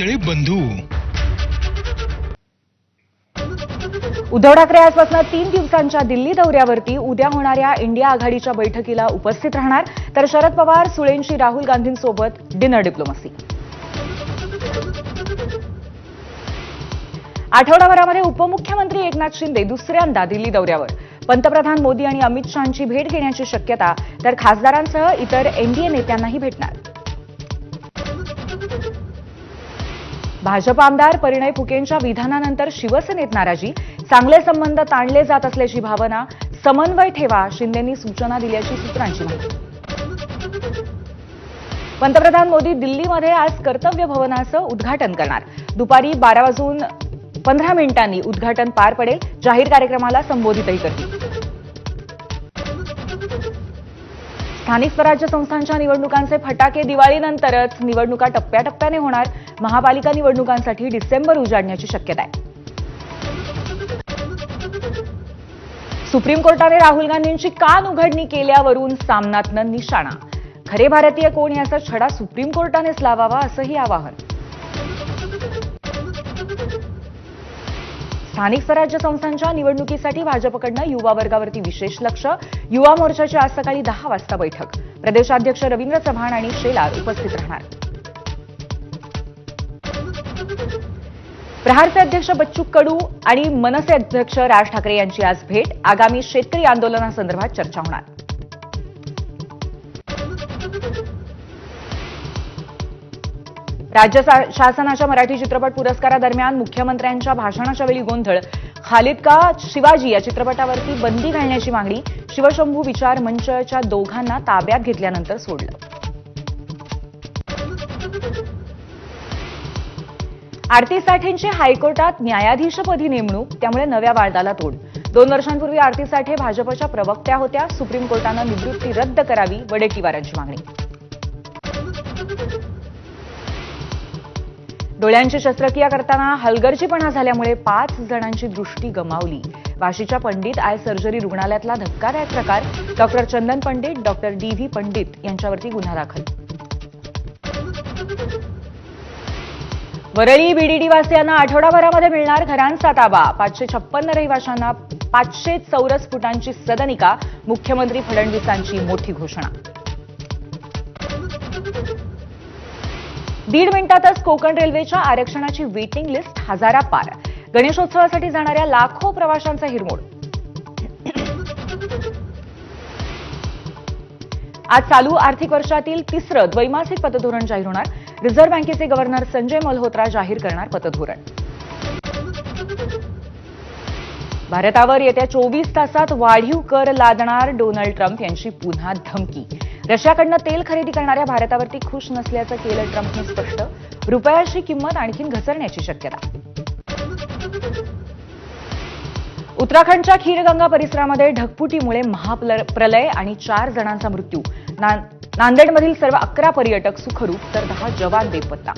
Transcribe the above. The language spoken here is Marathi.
पितळे बंधू. उद्धव ठाकरे आजपासून तीन दिवसांच्या दिल्ली दौऱ्यावरती उद्या होणाऱ्या इंडिया आघाडीच्या बैठकीला उपस्थित राहणार. तर शरद पवार सुळेंशी राहुल गांधींसोबत डिनर डिप्लोमसी आठवडाभरामध्ये उपमुख्यमंत्री एकनाथ शिंदे दुसऱ्यांदा दिल्ली दौऱ्यावर. पंतप्रधान मोदी आणि अमित शहांची भेट घेण्याची शक्यता तर खासदारांसह इतर एनडीए नेत्यांनाही भेटणार. भाजप आमदार परिणय फुकेंच्या विधानानंतर शिवसेनेत नाराजी. चांगले संबंध ताणले जात असल्याची भावना. समन्वय ठेवा शिंदेंनी सूचना दिल्याची सूत्रांची माहिती. पंतप्रधान मोदी दिल्लीमध्ये आज कर्तव्य भवनाचं उद्घाटन करणार. दुपारी बारा वाजून पंधरा मिनिटांनी उद्घाटन पार पडेल. जाहीर कार्यक्रमाला संबोधितही करतील. स्थानिक स्वराज्य संस्थांच्या निवडणुकांचे फटाके दिवाळीनंतरच निवडणुका टप्प्याटप्प्याने होणार. महापालिका निवडणुकांसाठी डिसेंबर उजाडण्याची शक्यता आहे. सुप्रीम कोर्टाने राहुल गांधींची कान उघडणी केल्यावरून सामनातनं निशाणा. खरे भारतीय कोण याचा छडा सुप्रीम कोर्टानेच लावावा असंही आवाहन. स्थानिक स्वराज्य संस्थांच्या निवडणुकीसाठी भाजपकडनं युवा वर्गावरती विशेष लक्ष युवा मोर्चाची आज सकाळी दहा वाजता बैठक. प्रदेशाध्यक्ष रवींद्र चव्हाण आणि शेलार उपस्थित राहणार. प्रहारचे अध्यक्ष बच्चू कडू आणि मनसे अध्यक्ष राज ठाकरे यांची आज भेट. आगामी शेतकरी आंदोलनासंदर्भात चर्चा होणार. राज्य शासनाच्या मराठी चित्रपट पुरस्कारादरम्यान मुख्यमंत्र्यांच्या भाषणाच्या वेळी गोंधळ. खालिद का शिवाजी या चित्रपटावरती बंदी घालण्याची मागणी शिवशंभू विचार मंचच्या दोघांना ताब्यात घेतल्यानंतर सोडलं. आरती साठेंची हायकोर्टात न्यायाधीशपदी नेमणूक त्यामुळे नव्या वादाला तोड. दोन वर्षांपूर्वी आरती साठे भाजपच्या प्रवक्त्या होत्या सुप्रीम कोर्टानं निवृत्ती रद्द करावी वडेट्टीवारांची मागणी. डोळ्यांची शस्त्रक्रिया करताना हलगर्जीपणा झाल्यामुळे पाच जणांची दृष्टी गमावली. वाशीच्या पंडित आय सर्जरी रुग्णालयातला धक्कादायक प्रकार doctor Chandan Pandit doctor D V Pandit यांच्यावरती गुन्हा दाखल. वरळी बीडीडी वासियांना आठवडाभरामध्ये मिळणार घरांचा ताबा. पाचशे छप्पन्न रहिवाशांना पाचशे चौरस फुटांची सदनिका मुख्यमंत्री फडणवीसांची मोठी घोषणा. दीड मिनिटातच कोकण रेल्वेच्या आरक्षणाची वेटिंग लिस्ट हजारापार गणेशोत्सवासाठी जाणाऱ्या लाखो प्रवाशांचा हिरमोड. आज चालू आर्थिक वर्षातील तिसरं द्वैमासिक पतधोरण जाहीर होणार. रिझर्व्ह बँकेचे गव्हर्नर संजय मल्होत्रा जाहीर करणार पतधोरण. भारतावर येत्या चोवीस तासात वाढीव कर लादणार डोनाल्ड ट्रम्प यांची पुन्हा धमकी. रशियाकडनं तेल खरेदी करणाऱ्या भारतावरती खुश नसल्याचं केलं ट्रम्पने स्पष्ट. रुपयाची किंमत आणखीन घसरण्याची शक्यता. उत्तराखंडच्या खीरगंगा परिसरामध्ये ढगफुटीमुळे महाप्रलय आणि चार जणांचा मृत्यू. नांदेडमधील सर्व अकरा पर्यटक सुखरूप तर दहा जवान बेपत्ता.